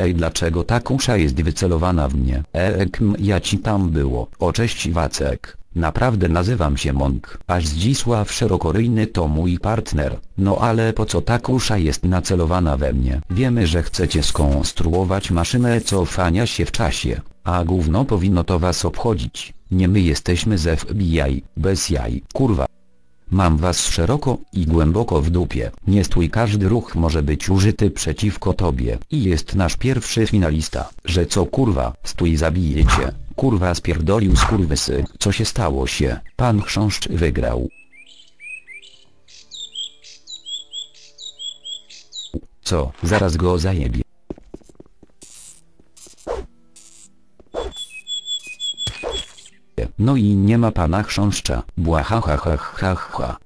Ej dlaczego ta kusza jest wycelowana w mnie? Eekm ja ci tam było. O cześć Wacek. Naprawdę nazywam się Monk. Aż Zdzisław Szerokoryjny to mój partner. No ale po co ta kusza jest nacelowana we mnie? Wiemy że chcecie skonstruować maszynę cofania się w czasie. A gówno powinno to was obchodzić. Nie my jesteśmy z FBI, bez jaj, kurwa. Mam was szeroko i głęboko w dupie. Nie stój każdy ruch może być użyty przeciwko tobie. I jest nasz pierwszy finalista. Że co kurwa, stój zabiję cię. Kurwa spierdolił skurwysy. Co się stało się? Pan chrząszcz wygrał. Co? Zaraz go zajebie. No i nie ma pana chrząszcza. Błaha ha ha ha ha.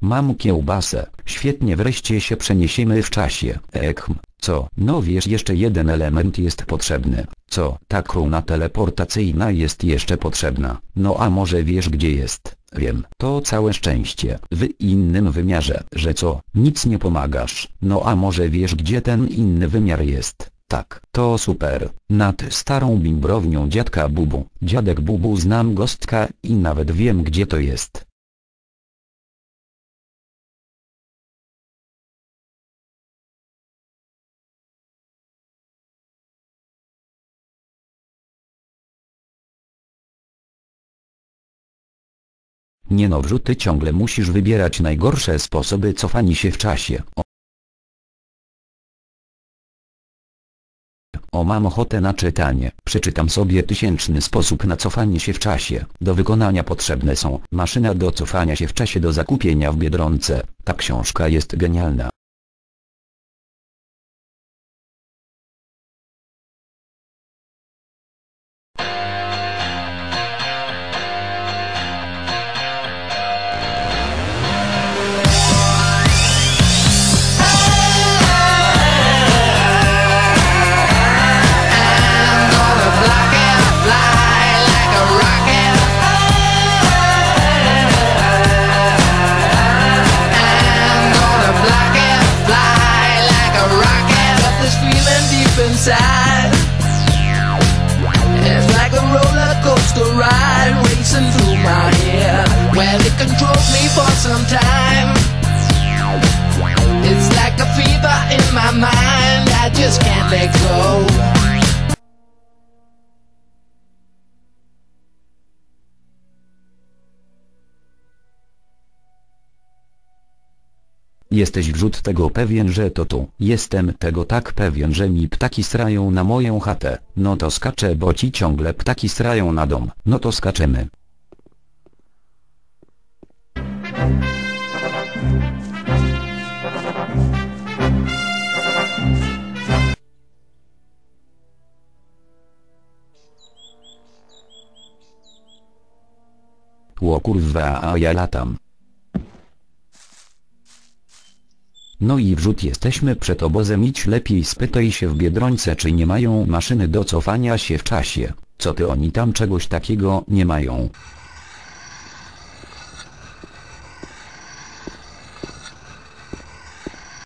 Mam kiełbasę. Świetnie wreszcie się przeniesiemy w czasie. Ekhm. Co? No wiesz jeszcze jeden element jest potrzebny. Co? Ta kruna teleportacyjna jest jeszcze potrzebna. No a może wiesz gdzie jest? Wiem. To całe szczęście. W innym wymiarze. Że co? Nic nie pomagasz. No a może wiesz gdzie ten inny wymiar jest? Tak, to super. Nad starą bimbrownią dziadka Bubu. Dziadek Bubu znam gostka i nawet wiem gdzie to jest. Nie no wrzuty ciągle musisz wybierać najgorsze sposoby cofania się w czasie. O, o mam ochotę na czytanie. Przeczytam sobie tysięczny sposób na cofanie się w czasie. Do wykonania potrzebne są maszyna do cofania się w czasie do zakupienia w Biedronce. Ta książka jest genialna. Jesteś wrzut tego pewien, że to tu. Jestem tego tak pewien, że mi ptaki srają na moją chatę. No to skaczę, bo ci ciągle ptaki srają na dom. No to skaczemy. Ło kurwa, a ja latam. No i wrzut jesteśmy przed obozem idź lepiej spytaj się w Biedrońce czy nie mają maszyny do cofania się w czasie. Co ty oni tam czegoś takiego nie mają.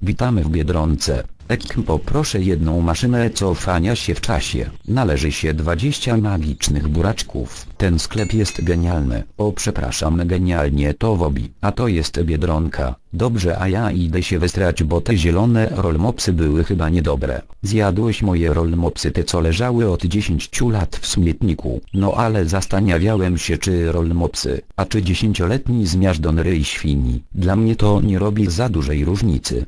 Witamy w Biedronce. Ekim poproszę jedną maszynę cofania się w czasie. Należy się 20 magicznych buraczków. Ten sklep jest genialny. O przepraszam genialnie to wobi. A to jest Biedronka. Dobrze a ja idę się wystrać bo te zielone rollmopsy były chyba niedobre. Zjadłeś moje rollmopsy te co leżały od 10 lat w śmietniku. No ale zastanawiałem się czy rollmopsy, a czy dziesięcioletni zmiażdżon ryj świni. Dla mnie to nie robi za dużej różnicy.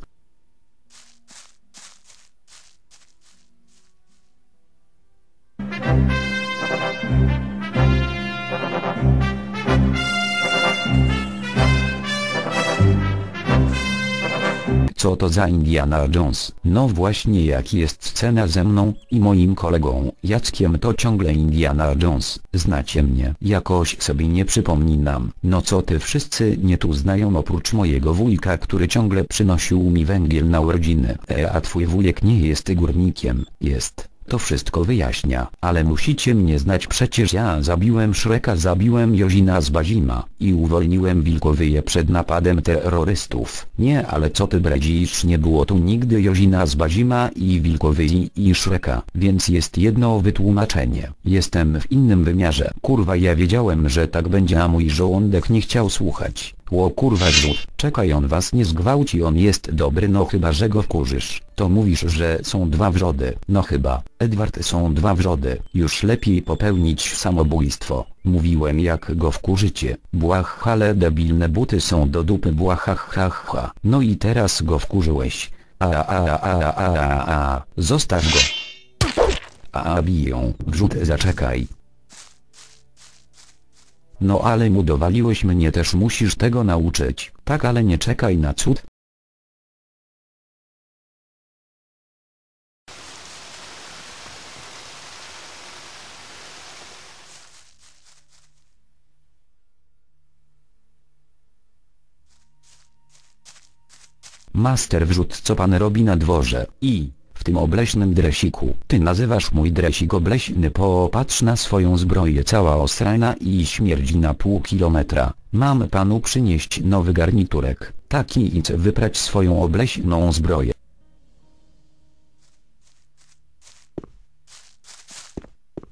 Co to za Indiana Jones? No właśnie jak jest scena ze mną i moim kolegą Jackiem to ciągle Indiana Jones. Znacie mnie. Jakoś sobie nie przypominam. No co ty wszyscy nie tu znają oprócz mojego wujka który ciągle przynosił mi węgiel na urodziny. E a twój wujek nie jest górnikiem. Jest. To wszystko wyjaśnia. Ale musicie mnie znać przecież ja zabiłem Shreka zabiłem Jozina z Bazima i uwolniłem Wilkowyje przed napadem terrorystów. Nie ale co ty bredzisz nie było tu nigdy Jozina z Bazima i Wilkowyji i Shreka. Więc jest jedno wytłumaczenie. Jestem w innym wymiarze. Kurwa ja wiedziałem że tak będzie a mój żołądek nie chciał słuchać. Ło kurwa żółt, czekaj on was nie zgwałci on jest dobry no chyba że go wkurzysz, to mówisz że są dwa wrzody, no chyba, Edward są dwa wrzody, już lepiej popełnić samobójstwo, mówiłem jak go wkurzycie, błah ale debilne buty są do dupy błah ha no i teraz go wkurzyłeś, a a a a a a a, zostaw go. A biją, wrzut zaczekaj, no ale mu dowaliłeś mnie też musisz tego nauczyć. Tak ale nie czekaj na cud. Master wrzut co pan robi na dworze i tym obleśnym dresiku. Ty nazywasz mój dresik obleśny popatrz na swoją zbroję cała osrana i śmierdzi na pół kilometra. Mam panu przynieść nowy garniturek, taki idź wyprać swoją obleśną zbroję.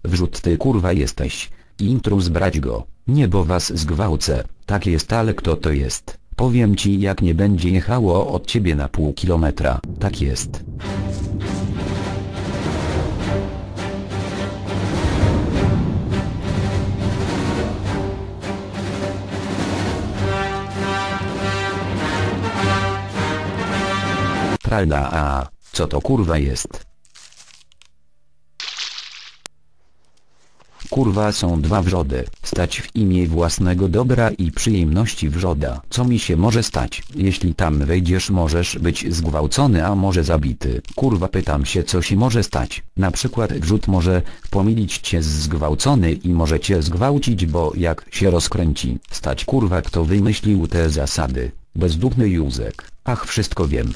Wrzut ty kurwa jesteś. Intruz brać go, nie bo was zgwałcę, tak jest ale kto to jest? Powiem ci jak nie będzie jechało od ciebie na pół kilometra, tak jest. A, co to kurwa jest? Kurwa są dwa wrzody, stać w imię własnego dobra i przyjemności wrzoda. Co mi się może stać? Jeśli tam wejdziesz możesz być zgwałcony a może zabity. Kurwa pytam się co się może stać. Na przykład wrzód może pomylić cię z zgwałcony i może cię zgwałcić bo jak się rozkręci. Stać kurwa kto wymyślił te zasady. Bezduchny Józek. Ach wszystko wiem.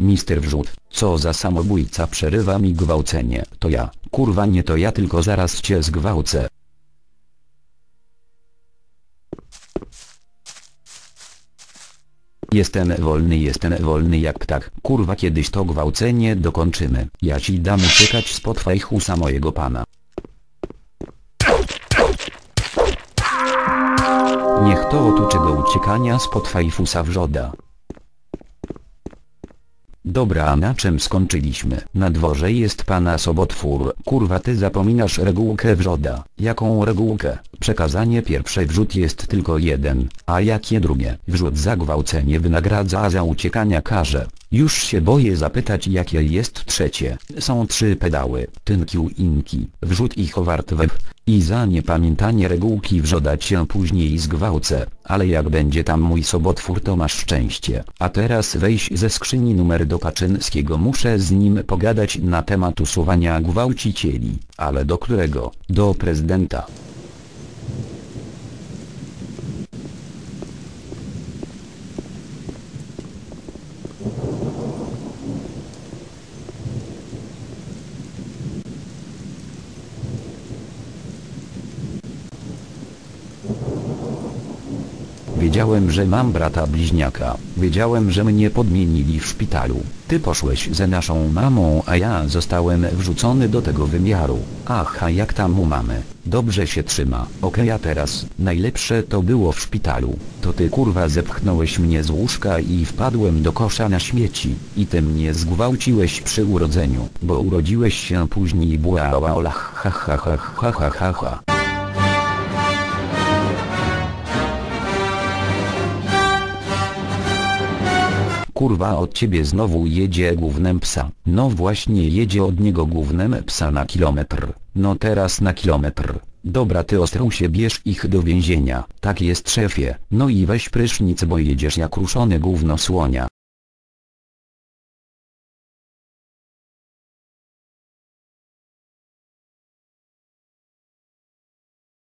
Mister Wrzut, co za samobójca przerywa mi gwałcenie. To ja, kurwa nie to ja tylko zaraz cię zgwałcę. Jestem wolny jestem wolny jak ptak. Kurwa kiedyś to gwałcenie dokończymy. Ja ci dam uciekać spod fajchusa mojego pana. Niech to otuczy go uciekania spod fajfusa wrzoda. Dobra a na czym skończyliśmy? Na dworze jest pana sobotwór. Kurwa ty zapominasz regułkę wrzoda. Jaką regułkę? Przekazanie pierwsze wrzut jest tylko jeden, a jakie drugie? Wrzut za gwałcenie wynagradza a za uciekania karze. Już się boję zapytać jakie jest trzecie. Są trzy pedały, tynkiu inki, wrzut i howard web. I za niepamiętanie regułki wrzoda cię później zgwałcę, ale jak będzie tam mój sobotwór to masz szczęście. A teraz weź ze skrzyni numer do Kaczyńskiego muszę z nim pogadać na temat usuwania gwałcicieli. Ale do którego? Do prezydenta. Wiedziałem, że mam brata bliźniaka. Wiedziałem, że mnie podmienili w szpitalu. Ty poszłeś ze naszą mamą, a ja zostałem wrzucony do tego wymiaru. Ach, a jak tam u mamy? Dobrze się trzyma. Okej, a teraz, najlepsze to było w szpitalu. To ty kurwa zepchnąłeś mnie z łóżka i wpadłem do kosza na śmieci. I ty mnie zgwałciłeś przy urodzeniu, bo urodziłeś się później bła ha ha ha ha ha ha ha. Kurwa od ciebie znowu jedzie głównym psa. No właśnie jedzie od niego głównym psa na kilometr. No teraz na kilometr. Dobra ty się bierz ich do więzienia. Tak jest szefie. No i weź prysznic bo jedziesz jak ruszony gówno słonia.